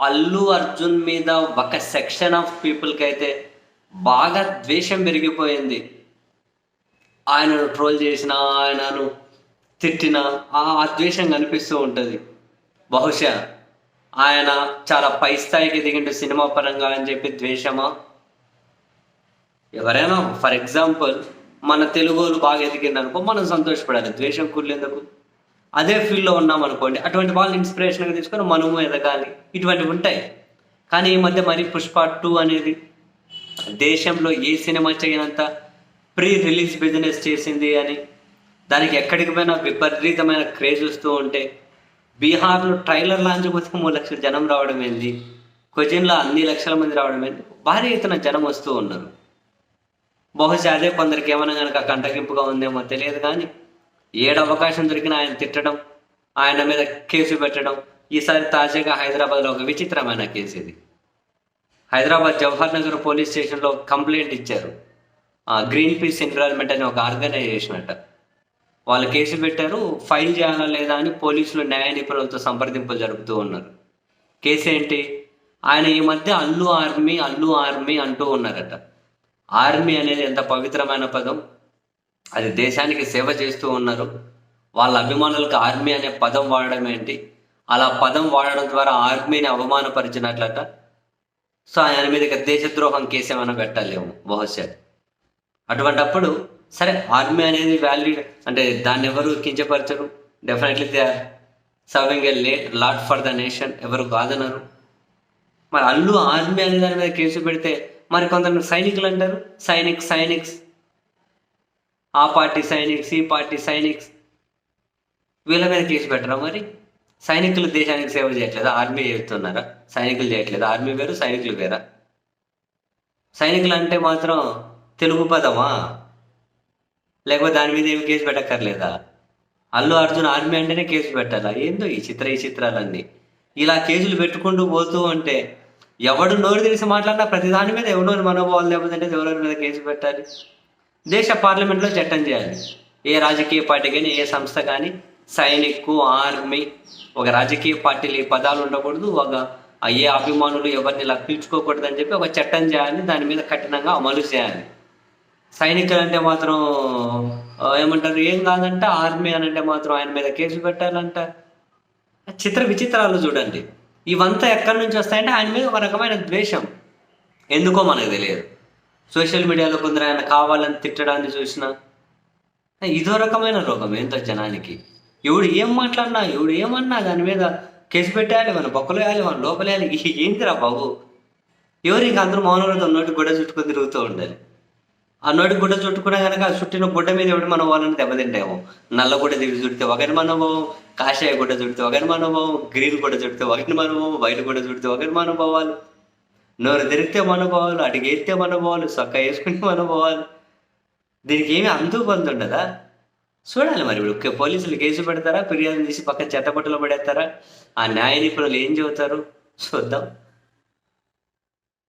అల్లు అర్జున్ మీద ఒక section of పీపుల్కి అయితే బాగా ద్వేషం పెరిగిపోయింది. ఆయనను ట్రోల్ చేసిన ఆయనను తిట్టిన ఆ ద్వేషం కనిపిస్తూ ఉంటుంది. బహుశా ఆయన చాలా పై స్థాయికి దిగిండు సినిమా పరంగా అని చెప్పి ద్వేషమా? ఎవరైనా ఫర్ ఎగ్జాంపుల్ మన తెలుగు వాళ్ళు బాగా ఎదిగిందనుకో మనం సంతోషపడాలి. ద్వేషం కూర్లేందుకు? అదే ఫీల్డ్లో ఉన్నాం అనుకోండి అటువంటి వాళ్ళని ఇన్స్పిరేషన్గా తీసుకొని మనము ఎదగాలి. ఇటువంటివి ఉంటాయి. కానీ ఈ మధ్య మరి పుష్ప టూ అనేది దేశంలో ఏ సినిమా చేయనంత ప్రీ రిలీజ్ బిజినెస్ చేసింది అని దానికి ఎక్కడికి పోయినా విపరీతమైన క్రేజ్ వస్తూ ఉంటే బీహార్లో ట్రైలర్ లాంచ్ కోసం మూడు లక్షల జనం రావడం ఏంది? కొజిన్లో అన్ని లక్షల మంది రావడం ఏంది? భారీ ఎత్తున జనం వస్తూ ఉన్నారు. బహుశా అదే కొందరికి ఏమైనా కనుక కంటగింపుగా ఉందేమో తెలియదు కానీ ఏడు అవకాశం దొరికిన ఆయన తిట్టడం ఆయన మీద కేసు పెట్టడం ఈసారి తాజాగా హైదరాబాద్లో ఒక విచిత్రమైన కేసు ఇది హైదరాబాద్ జవహర్ నగర్ పోలీస్ స్టేషన్లో కంప్లైంట్ ఇచ్చారు. గ్రీన్ పీస్ ఎన్విరాన్మెంట్ అనే ఒక ఆర్గనైజేషన్ అట. వాళ్ళు కేసు పెట్టారు ఫైల్ చేయాలా లేదా అని పోలీసులు న్యాయ నిపుణులతో సంప్రదింపులు జరుపుతూ ఉన్నారు. కేసు ఏంటి? ఆయన ఈ మధ్య అల్లు ఆర్మీ అల్లు ఆర్మీ అంటూ ఉన్నారట. ఆర్మీ అనేది ఎంత పవిత్రమైన పదం. అది దేశానికి సేవ చేస్తూ ఉన్నారు. వాళ్ళ అభిమానులకు ఆర్మీ అనే పదం వాడడం ఏంటి? అలా పదం వాడడం ద్వారా ఆర్మీని అవమానపరిచినట్లట? సో ఆయన మీద దేశద్రోహం కేసు ఏమైనా పెట్టలేము బహుశా. అటువంటప్పుడు సరే ఆర్మీ అనేది వ్యాల్యూ అంటే దాన్ని ఎవరు కించపరచరు? Definitely they are serving a lay lot for the nation ఎవరు కాదనరు? మరి అల్లు ఆర్మీ అనే దాని మీద కేసు పెడితే మరి కొందరు సైనికులు అంటారు? సైనిక్ సైనిక్స్. ఆ పార్టీ సైనిక్స్ ఈ పార్టీ సైనిక్స్. వీళ్ళ మీద కేసు పెట్టరా మరి? సైనికులు దేశానికి సేవ చేయట్లేదా? ఆర్మీ చేస్తున్నారా? సైనికులు చేయట్లేదు? ఆర్మీ వేరు సైనికులు వేరా? సైనికులు అంటే మాత్రం తెలుగు పదమా? లేకపోతే దాని మీద ఏమి కేసు పెట్టక్కర్లేదా? అల్లు అర్జున్ ఆర్మీ అంటేనే కేసు పెట్టాలా? ఏందో ఈ చిత్ర ఈ చిత్రాలన్నీ. ఇలా కేసులు పెట్టుకుంటూ పోతూ ఉంటే ఎవడు నోరు తెలిసి మాట్లాడినా ప్రతి దాని మీద ఎవరో మనోభావాలు లేకపోతే ఎవరెవరి మీద కేసు పెట్టాలి? దేశ పార్లమెంట్లో చట్టం చేయాలి. ఏ రాజకీయ పార్టీ కానీ ఏ సంస్థ కానీ సైనిక్ ఆర్మీ ఒక రాజకీయ పార్టీలు ఈ పదాలు ఉండకూడదు. ఒక ఏ అభిమానులు ఎవరిని ఇలా పీల్చుకోకూడదు అని చెప్పి ఒక చట్టం చేయాలి. దాని మీద కఠినంగా అమలు చేయాలి. సైనికులు అంటే మాత్రం ఏమంటారు? ఏం కాదంట? ఆర్మీ అని అంటే మాత్రం ఆయన మీద కేసు పెట్టాలంట. చిత్ర విచిత్రాలు చూడండి. ఇవంతా ఎక్కడి నుంచి వస్తాయంటే ఆయన మీద ఒక రకమైన ద్వేషం. ఎందుకో మనకు తెలియదు. సోషల్ మీడియాలో కొందరు ఆయన కావాలని తిట్టడాన్ని చూసినా ఇదో రకమైన రోగం ఏంటో జనానికి. ఎవడు ఏం మాట్లాడినా ఎవడు ఏమన్నా దాని మీద కేసు పెట్టాలి మన బొక్కలు వేయాలి మన లోపలేయాలి ఏంటిరా బాబు? ఎవరు ఇంకా అందరూ మౌనంతో నోటి గుడ్డ చుట్టుకొని తిరుగుతూ ఉండాలి. ఆ నోటి గుడ్డ చుట్టుకున్నా కనుక ఆ చుట్టిన గుడ్డ మీద ఎవడు మనం వాళ్ళని దెబ్బతింటాము? నల్ల గుడ్డ దిగి చుడితే ఒకరి మనోభావం కాషాయ గుడ్డ చుడితే ఒకటి మనోభావం గ్రీన్ గుడ్డ చుడితే ఒకటి మనోభావం వైట్ గుడ్డ చుడితే ఒకరి మనోభావాలు నోరు తిరిగితే మనోభావాలు అడిగేస్తే మనోభావాలు సొక్క వేసుకునే మనోభావాలు దీనికి ఏమి అంతు పొంది ఉండదా? చూడాలి మరి ఇప్పుడు పోలీసులు కేసు పెడతారా? ఫిర్యాదు తీసి పక్కన చెత్తపట్టులో పడేస్తారా? ఆ న్యాయ నిపుణులు ఏం చెబుతారు? చూద్దాం.